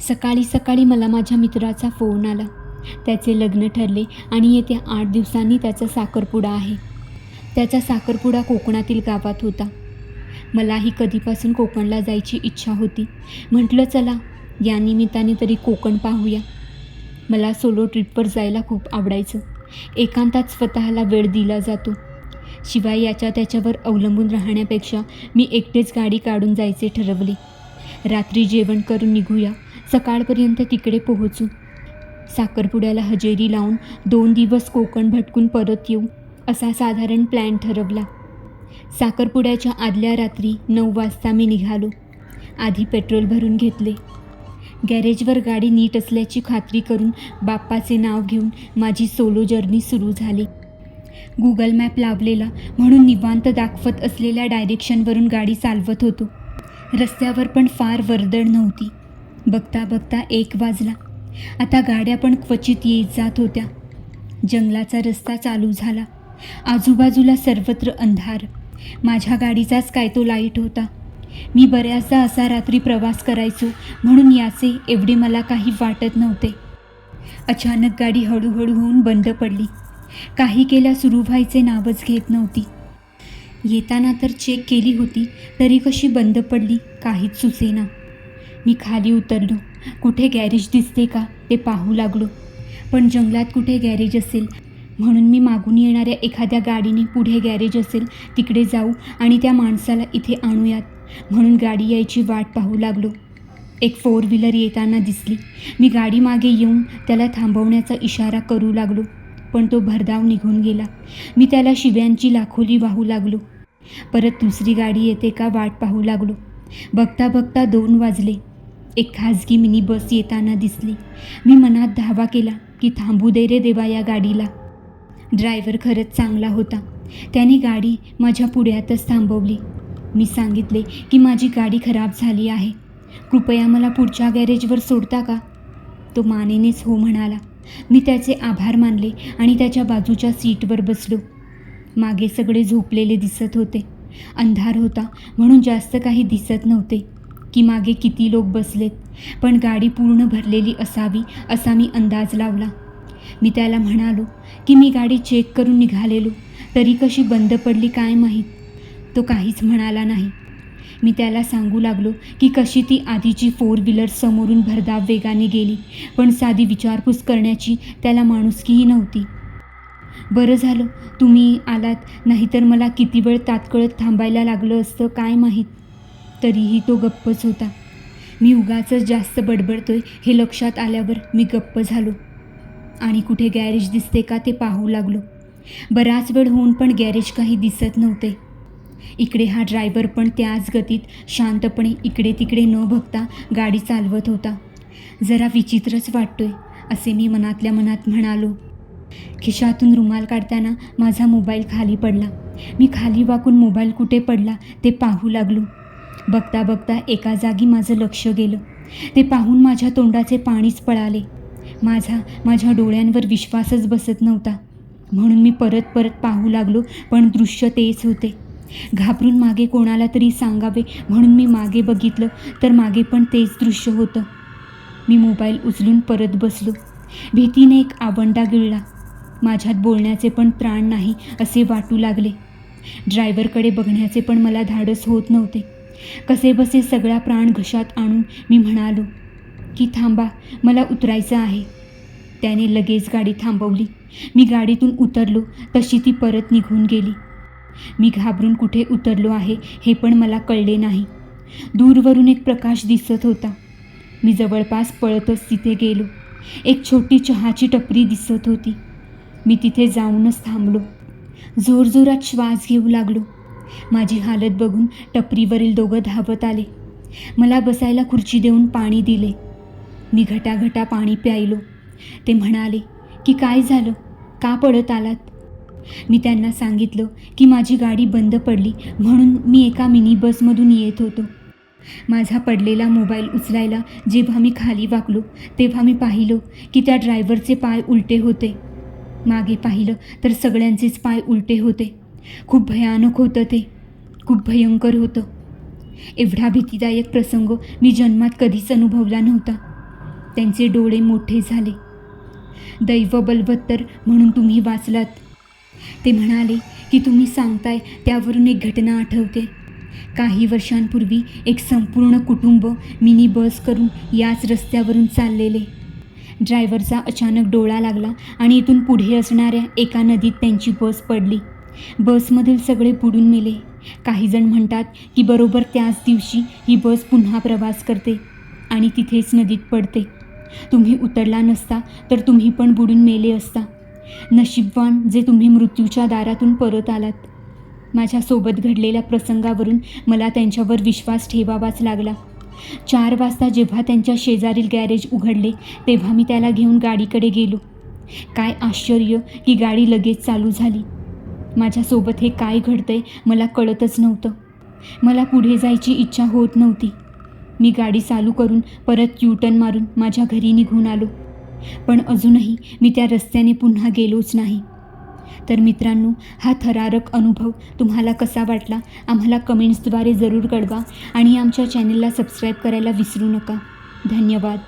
सकाळी सकाळी मला माझ्या मित्राचा फोन आला. त्याचे लग्न ठरले आणि येत्या आठ दिवसांनी त्याचा साखरपुडा आहे. त्याचा साखरपुडा कोकणातील गावात होता. मलाही कधीपासून कोकणला जायची इच्छा होती. म्हटलं चला या निमित्ताने तरी कोकण पाहूया. मला सोलो ट्रिपवर जायला खूप आवडायचं. एकांतात स्वतःला वेळ दिला जातो. शिवाय याच्या त्याच्यावर अवलंबून राहण्यापेक्षा मी एकटेच गाडी काढून जायचे ठरवले. रात्री जेवण करून निघूया. सकाळपर्यंत तिकडे पोहोचू. साखरपुड्याला हजेरी लावून दोन दिवस कोकण भटकून परत येऊ असा साधारण प्लॅन ठरवला. साखरपुड्याच्या आदल्या रात्री नऊ वाजता मी निघालो. आधी पेट्रोल भरून घेतले. गॅरेजवर गाडी नीट असल्याची खात्री करून बाप्पाचे नाव घेऊन माझी सोलो जर्नी सुरू झाली. गुगल मॅप लावलेला म्हणून निवांत दाखवत असलेल्या डायरेक्शनवरून गाडी चालवत होतो. रस्त्यावर पण फार वर्दळ नव्हती. बघता बघता एक वाजला. आता गाड्या पण क्वचित येत जात होत्या. जंगलाचा रस्ता चालू झाला. आजूबाजूला सर्वत्र अंधार. माझ्या गाडीचाच काय तो लाइट होता. मी बऱ्याचदा असा रात्री प्रवास करायचो म्हणून याचे एवढे मला काही वाटत नव्हते. अचानक गाडी हळूहळू होऊन बंद पडली. काही केल्या सुरू व्हायचे नावच घेत नव्हती. येताना तर चेक केली होती तरी कशी बंद पडली काहीच सुचेना. मी खाली उतरलो. कुठे गॅरेज दिसते का ते पाहू लागलो. पण जंगलात कुठे गॅरेज असेल? म्हणून मी मागून येणाऱ्या एखाद्या गाडीने पुढे गॅरेज असेल तिकडे जाऊ आणि त्या माणसाला इथे आणूयात. म्हणून गाडी यायची वाट पाहू लागलो. एक फोर व्हीलर येताना दिसली. मी गाडी मागे येऊन त्याला थांबवण्याचा इशारा करू लागलो पण तो भरधाव निघून गेला. मी त्याला शिव्यांची लाखोली वाहू लागलो. परत दुसरी गाडी येते का वाट पाहू लागलो. बघता बघता दोन वाजले. एक खाजगी मिनी बस येताना दिसली. मी मनात धावा केला की थांबू दे रे देवा या गाडीला. ड्रायव्हर खरंच चांगला होता. त्याने गाडी माझ्या पुढ्यातच थांबवली. मी सांगितले की माझी गाडी खराब झाली आहे. कृपया मला पुढच्या गॅरेजवर सोडता का? तो मानेनेच हो म्हणाला. मी त्याचे आभार मानले आणि त्याच्या बाजूच्या सीटवर बसलो. मागे सगळे झोपलेले दिसत होते. अंधार होता म्हणून जास्त काही दिसत नव्हते. की मागे किती लोक बसलेत. पण गाडी पूर्ण भरलेली असावी असा मी अंदाज लावला. मी त्याला म्हणालो की मी गाडी चेक करून निघालेलो. तरी कशी बंद पडली काय माहीत? तो काहीच म्हणाला नाही. मी त्याला सांगू लागलो की कशी ती आधीची फोर व्हीलर समोरून भरधाव वेगाने गेली पण साधी विचारपूस करण्याची त्याला माणुसकीही नव्हती. बरं झालं तुम्ही आलात. नाहीतर मला किती वेळ तात्कळत थांबायला लागलं असतं काय माहीत? तरीही तो गप्पच होता. मी उगाच जास्त बडबडतोय हे लक्षात आल्यावर मी गप्प झालो. आणि कुठे गॅरेज दिसते का ते पाहू लागलो. बराच वेळ होऊन पण गॅरेज काही दिसत नव्हते. इकडे हा ड्रायव्हर पण त्याच गतीत शांतपणे इकडे तिकडे न बघता गाडी चालवत होता. जरा विचित्रच वाटतोय असे मी मनातल्या मनात म्हणालो. खिशातून रुमाल काढताना माझा मोबाईल खाली पडला. मी खाली वाकून मोबाईल कुठे पडला ते पाहू लागलो. बघता बघता एका जागी माझं लक्ष गेलं. ते पाहून माझ्या तोंडाचे पाणीच पळाले. माझा माझ्या डोळ्यांवर विश्वासच बसत नव्हता. म्हणून मी परत परत पाहू लागलो पण दृश्य तेच होते. घाबरून मागे कोणाला तरी सांगावे म्हणून मी मागे बघितलं तर मागे पण तेच दृश्य होतं. मी मोबाईल उचलून परत बसलो. भीतीने एक आवंडा गिळला. माझ्यात बोलण्याचे पण त्राण नाही असे वाटू लागले. ड्रायव्हरकडे बघण्याचे पण मला धाडस होत नव्हते. कसेबसे सगळा प्राण घशात आणून मी म्हणालो की थांबा मला उतरायचं आहे. त्याने लगेच गाडी थांबवली. मी गाडीतून उतरलो तशी ती परत निघून गेली. मी घाबरून कुठे उतरलो आहे हे पण मला कळले नाही. दूरवरून एक प्रकाश दिसत होता. मी जवळपास पळतच तिथे गेलो. एक छोटी चहाची टपरी दिसत होती. मी तिथे जाऊनच थांबलो. जोरजोरात श्वास घेऊ लागलो. माझी हालत बघून टपरीवरील दोघं धावत आले. मला बसायला खुर्ची देऊन पाणी दिले. मी घटाघटा पाणी प्यायलो. ते म्हणाले की काय झालं? का पडत आलात? मी त्यांना सांगितलं की माझी गाडी बंद पडली म्हणून मी एका मिनी बसमधून येत होतो. माझा पडलेला मोबाईल उचलायला जेव्हा मी खाली वाकलो तेव्हा मी पाहिलो की त्या ड्रायव्हरचे पाय उलटे होते. मागे पाहिलं तर सगळ्यांचेच पाय उलटे होते. खूप भयानक होतं ते. खूप भयंकर होतं. एवढा भीतीदायक प्रसंग मी जन्मात कधीच अनुभवला नव्हता. त्यांचे डोळे मोठे झाले. दैव बलवत्तर म्हणून तुम्ही वाचलात. ते म्हणाले की तुम्ही सांगताय त्यावरून एक घटना आठवते. काही वर्षांपूर्वी एक संपूर्ण कुटुंब मिनी बस करून याच रस्त्यावरून चाललेले. ड्रायव्हरचा अचानक डोळा लागला आणि इथून पुढे असणाऱ्या एका नदीत त्यांची बस पडली. बसमधील सगळे बुडून मेले. काहीजण म्हणतात की बरोबर त्याच दिवशी ही बस पुन्हा प्रवास करते आणि तिथेच नदीत पडते. तुम्ही उतरला नसता तर तुम्ही पण बुडून मेले असता. नशीबवान जे तुम्ही मृत्यूच्या दारातून परत आलात. माझ्यासोबत घडलेल्या प्रसंगावरून मला त्यांच्यावर विश्वास ठेवावाच लागला. चार वाजता जेव्हा त्यांच्या शेजारील गॅरेज उघडले तेव्हा मी त्याला घेऊन गाडीकडे गेलो. काय आश्चर्य की गाडी लगेच चालू झाली. माझ्यासोबत हे काय घडतंय मला कळतच नव्हतं. मला पुढे जायची इच्छा होत नव्हती. मी गाडी चालू करून परत युटर्न मारून माझ्या घरी निघून आलो. पण अजूनही मी त्या रस्त्याने पुन्हा गेलोच नाही. तर मित्रांनो हा थरारक अनुभव तुम्हाला कसा वाटला? आम्हाला कमेंट्सद्वारे जरूर कळवा आणि आमच्या चॅनलला सबस्क्राईब करायला विसरू नका. धन्यवाद.